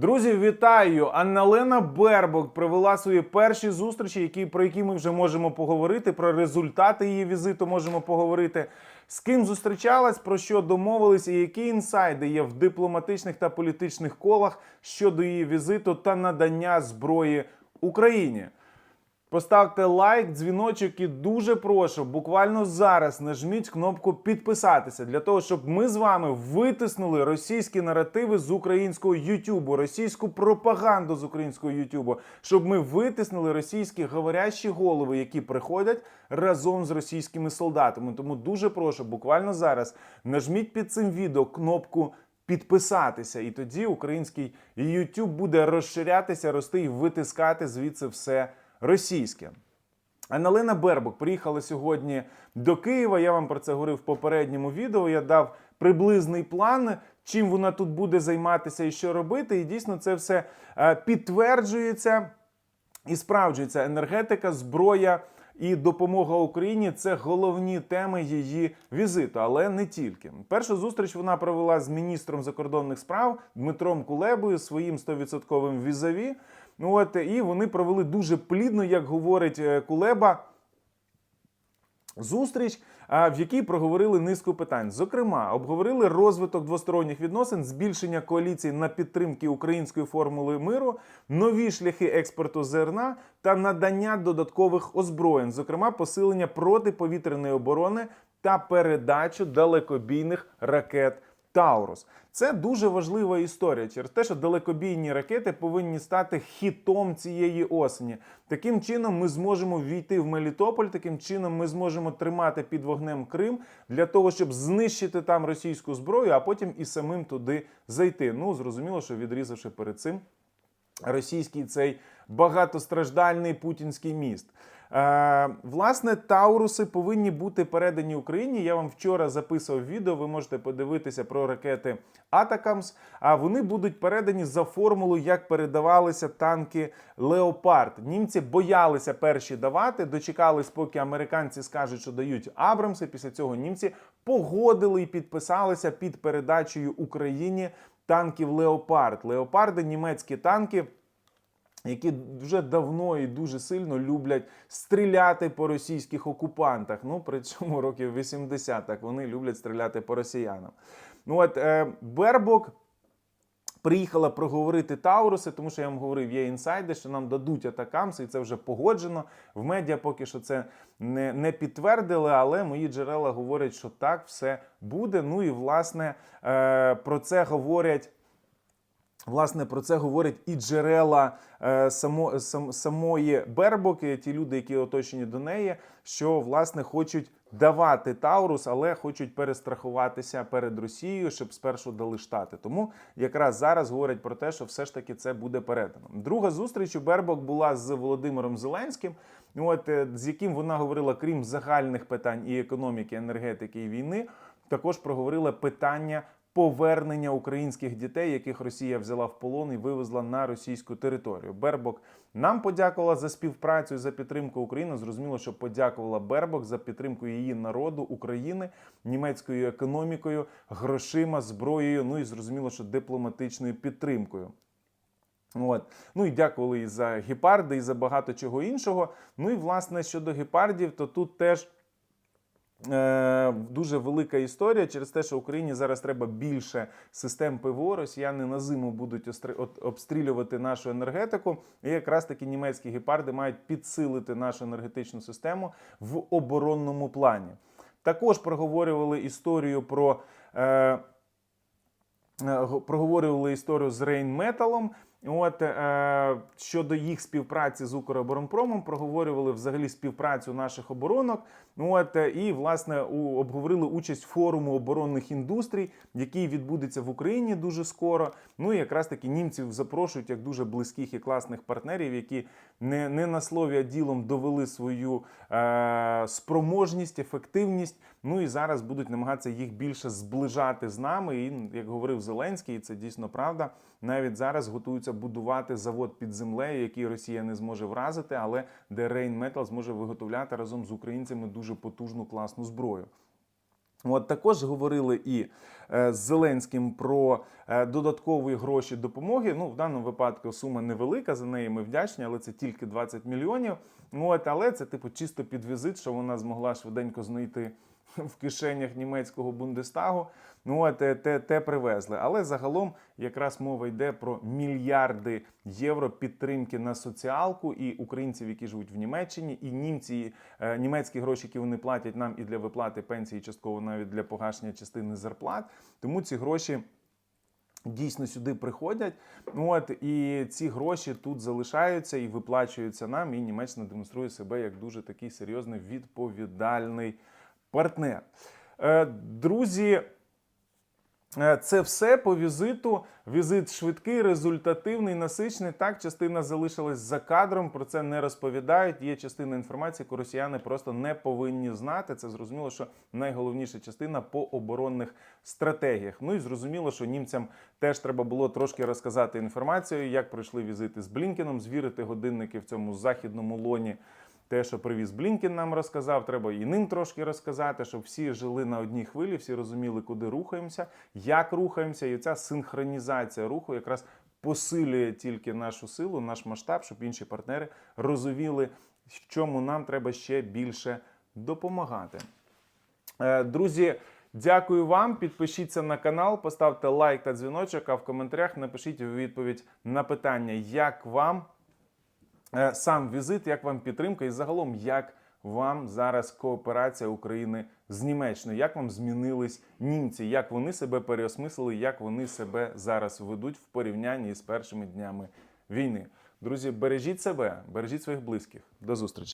Друзі, вітаю! Анна-Лена Бербок провела свої перші зустрічі, які, про які ми вже можемо поговорити. Про результати її візиту можемо поговорити. З ким зустрічалась, про що домовились, і які інсайди є в дипломатичних та політичних колах щодо її візиту та надання зброї Україні. Поставте лайк, дзвіночок і дуже прошу, буквально зараз нажміть кнопку підписатися для того, щоб ми з вами витиснули російські наративи з українського Ютубу, російську пропаганду з українського Ютубу, щоб ми витиснули російські говорящі голови, які приходять разом з російськими солдатами. Тому дуже прошу, буквально зараз нажміть під цим відео кнопку підписатися, і тоді український YouTube буде розширятися, рости і витискати звідси все російське. Аналена Бербок приїхала сьогодні до Києва. Я вам про це говорив в попередньому відео. Я дав приблизний план, чим вона тут буде займатися і що робити. І дійсно це все е, підтверджується і справджується. Енергетика, зброя і допомога Україні це головні теми її візиту, але не тільки. Першу зустріч вона провела з міністром закордонних справ Дмитром Кулебою, своїм 100% візаві. Ну от і вони провели дуже плідно, як говорить е, Кулеба. Зустріч, в якій проговорили низку питань. Зокрема, обговорили розвиток двосторонніх відносин, збільшення коаліції на підтримки української формули миру, нові шляхи експорту зерна та надання додаткових озброєнь, зокрема, посилення протиповітряної оборони та передачу далекобійних ракет. Таурус. Це дуже важлива історія через те, що далекобійні ракети повинні стати хітом цієї осені. Таким чином ми зможемо війти в Мелітополь, таким чином ми зможемо тримати під вогнем Крим для того, щоб знищити там російську зброю, а потім і самим туди зайти. Ну зрозуміло, що відрізавши перед цим російський цей багатостраждальний путінський міст. Е, власне, Тауруси повинні бути передані Україні. Я вам вчора записував відео. Ви можете подивитися про ракети Атакамс. А вони будуть передані за формулою, як передавалися танки Леопард. Німці боялися перші давати, дочекались, поки американці скажуть, що дають Абрамси. Після цього німці погодили і підписалися під передачею Україні танків Леопард. Леопарди німецькі танки які вже давно і дуже сильно люблять стріляти по російських окупантах. Ну, при цьому років 80 так вони люблять стріляти по росіянам. Ну от е, Бербок. Приїхала проговорити Тауруси, тому що я вам говорив, є інсайди, що нам дадуть атакамси, і це вже погоджено. В медіа поки що це не, не підтвердили, але мої джерела говорять, що так все буде. Ну і власне е, про це говорять. Власне, про це говорять і джерела е, само, сам, самої Бербоки, ті люди, які оточені до неї, що власне хочуть давати Таурус, але хочуть перестрахуватися перед Росією, щоб спершу дали штати. Тому якраз зараз говорять про те, що все ж таки це буде передано. Друга зустріч у Бербок була з Володимиром Зеленським. От е, з яким вона говорила, крім загальних питань і економіки, енергетики і війни, також проговорила питання повернення українських дітей, яких Росія взяла в полон і вивезла на російську територію. Бербок нам подякувала за співпрацю за підтримку України. Зрозуміло, що подякувала Бербок за підтримку її народу України, німецькою економікою, грошима, зброєю. Ну і зрозуміло, що дипломатичною підтримкою. От. Ну і дякували і за гепарди, і за багато чого іншого. Ну і власне щодо гепардів, то тут теж. Е, Дуже велика історія через те, що Україні зараз треба більше систем ПВО. Росіяни на зиму будуть обстрілювати нашу енергетику. І якраз таки німецькі гепарди мають підсилити нашу енергетичну систему в оборонному плані. Також проговорювали історію про. Е, е, Проговорювали історію з Рейнметалом. От е, щодо їх співпраці з Укроборонпромом, проговорювали взагалі співпрацю наших оборонок. От е, і власне у, обговорили участь форуму оборонних індустрій, який відбудеться в Україні дуже скоро. Ну і якраз таки німців запрошують як дуже близьких і класних партнерів, які не, не на слові, а ділом довели свою е, спроможність, ефективність. Ну і зараз будуть намагатися їх більше зближати з нами. І як говорив Зеленський, і це дійсно правда. Навіть зараз готуються будувати завод під землею, який Росія не зможе вразити, але де Рейнметал зможе виготовляти разом з українцями дуже потужну класну зброю. От також говорили і з Зеленським про е, додаткові гроші допомоги. Ну, в даному випадку сума невелика, за неї ми вдячні, але це тільки 20 мільйонів. От, але це типу чисто під візит, що вона змогла швиденько знайти в кишенях німецького бундестагу. Ну, от, те, те, те привезли. Але загалом якраз мова йде про мільярди євро підтримки на соціалку і українців, які живуть в Німеччині, і німці, е, німецькі гроші, які вони платять нам і для виплати пенсії, частково навіть для погашення частини зарплат. Тому ці гроші. Дійсно сюди приходять, от і ці гроші тут залишаються і виплачуються нам. І Німеччина демонструє себе як дуже такий серйозний відповідальний партнер. Е, Друзі, Це все по візиту. Візит швидкий, результативний, насичений. Так, частина залишилась за кадром. Про це не розповідають. Є частина інформації, яку росіяни просто не повинні знати. Це зрозуміло, що найголовніша частина по оборонних стратегіях. Ну і зрозуміло, що німцям теж треба було трошки розказати інформацію, як пройшли візити з Блінкеном, звірити годинники в цьому західному лоні. Те, що привіз Блінкін, нам розказав, треба і ним трошки розказати, щоб всі жили на одній хвилі, всі розуміли, куди рухаємося, як рухаємося, і ця синхронізація руху якраз посилює тільки нашу силу, наш масштаб, щоб інші партнери розуміли, в чому нам треба ще більше допомагати. Е, Друзі, дякую вам. Підпишіться на канал, поставте лайк та дзвіночок, а в коментарях напишіть відповідь на питання, як вам сам візит, як вам підтримка і загалом, як вам зараз кооперація України з Німеччиною, як вам змінились німці, як вони себе переосмислили, як вони себе зараз ведуть в порівнянні з першими днями війни. Друзі, бережіть себе, бережіть своїх близьких. До зустрічі.